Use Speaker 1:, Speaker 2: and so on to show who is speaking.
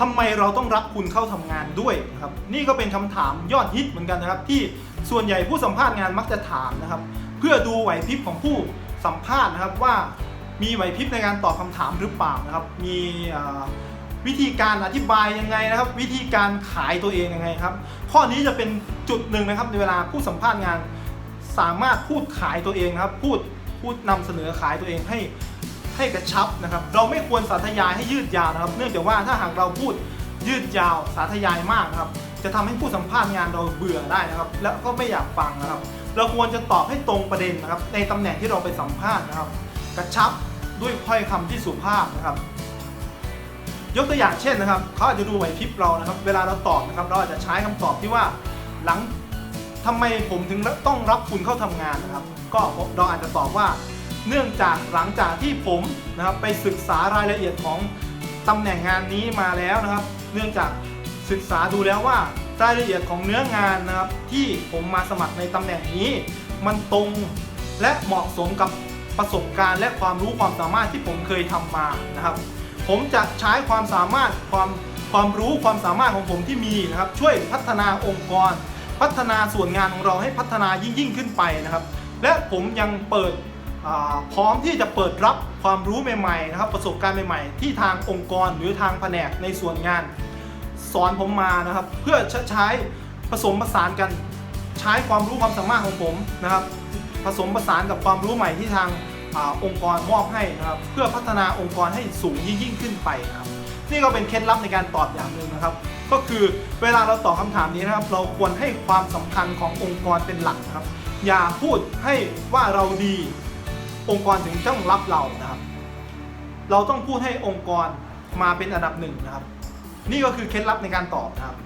Speaker 1: ทำไมเราต้องรับคุณเข้าทำงานด้วยนะครับนี่ก็เป็นคำถามยอดฮิตเหมือนกันนะครับ ที่ส่วนใหญ่ผู้สัมภาษณ์งานมักจะถามนะครับ เพื่อดูไหวพริบของผู้สัมภาษณ์นะครับว่ามีไหวพริบในการตอบคำถามหรือเปล่านะครับ มีวิธีการอธิบายยังไงนะครับ วิธีการขายตัวเองยังไงครับ ข้อนี้จะเป็นจุดหนึ่งนะครับในเวลาผู้สัมภาษณ์งาน สามารถพูดขายตัวเองนะครับ พูดพูดนำเสนอขายตัวเองให้ ให้กระชับนะครับ เราไม่ควรสาธยายให้ยืดยาวนะครับ เนื่องจากว่าถ้าหากเราพูดยืดยาวสาธยายมากนะครับ จะทำให้ผู้สัมภาษณ์งานเราเบื่อได้นะครับ แล้วก็ไม่อยากฟังนะครับ เราควรจะตอบให้ตรงประเด็นนะครับ ในตำแหน่งที่เราไปสัมภาษณ์นะครับ กระชับด้วยถ้อยคำที่สุภาพนะครับ ยกตัวอย่างเช่นนะครับเขาอาจจะดูไหวพริบเรานะครับ เวลาเราตอบนะครับ เราอาจจะใช้คำตอบที่ว่าหลังทำไมผมถึงต้องรับคุณเข้าทำงานนะครับ ก็เราอาจจะตอบว่า เนื่องจากหลังจากที่ผมนะครับไปศึกษารายละเอียดของตำแหน่งงานนี้มาแล้วนะครับ เนื่องจากศึกษาดูแล้วว่ารายละเอียดของเนื้องานนะครับ ที่ผมมาสมัครในตำแหน่งนี้ มันตรงและเหมาะสมกับประสบการณ์และความรู้ความสามารถที่ผมเคยทำมานะครับ ผมจะใช้ความสามารถความความรู้ความสามารถของผมที่มีนะครับ ช่วยพัฒนาองค์กร พัฒนาส่วนงานของเราให้พัฒนายิ่งยิ่งขึ้นไปนะครับ และผมยังเปิด พร้อมที่จะเปิดรับความรู้ใหม่ๆนะครับประสบการณ์ใหม่ๆ ที่ทางองค์กรหรือทางแผนกในส่วนงาน สอนผมมานะครับ เพื่อใช้ผสมผสานกันใช้ความรู้ความสามารถของผมนะครับ ผสมผสานกับความรู้ใหม่ที่ทางอองค์กรมอบให้นะครับ เพื่อพัฒนาองค์กรให้สูงยิ่งขึ้นไปนะครับนี่ก็เป็นเคล็ดลับในการตอบอย่างหนึ่งนะครับ ก็คือเวลาเราตอบคำถามนี้นะครับ เราควรให้ความสำคัญขององค์กรเป็นหลักนะครับ อย่าพูดให้ว่าเราดี องค์กรถึงต้องรับเรานะครับ เราต้องพูดให้องค์กรมาเป็นอันดับหนึ่งนะครับ นี่ก็คือเคล็ดลับในการตอบนะครับ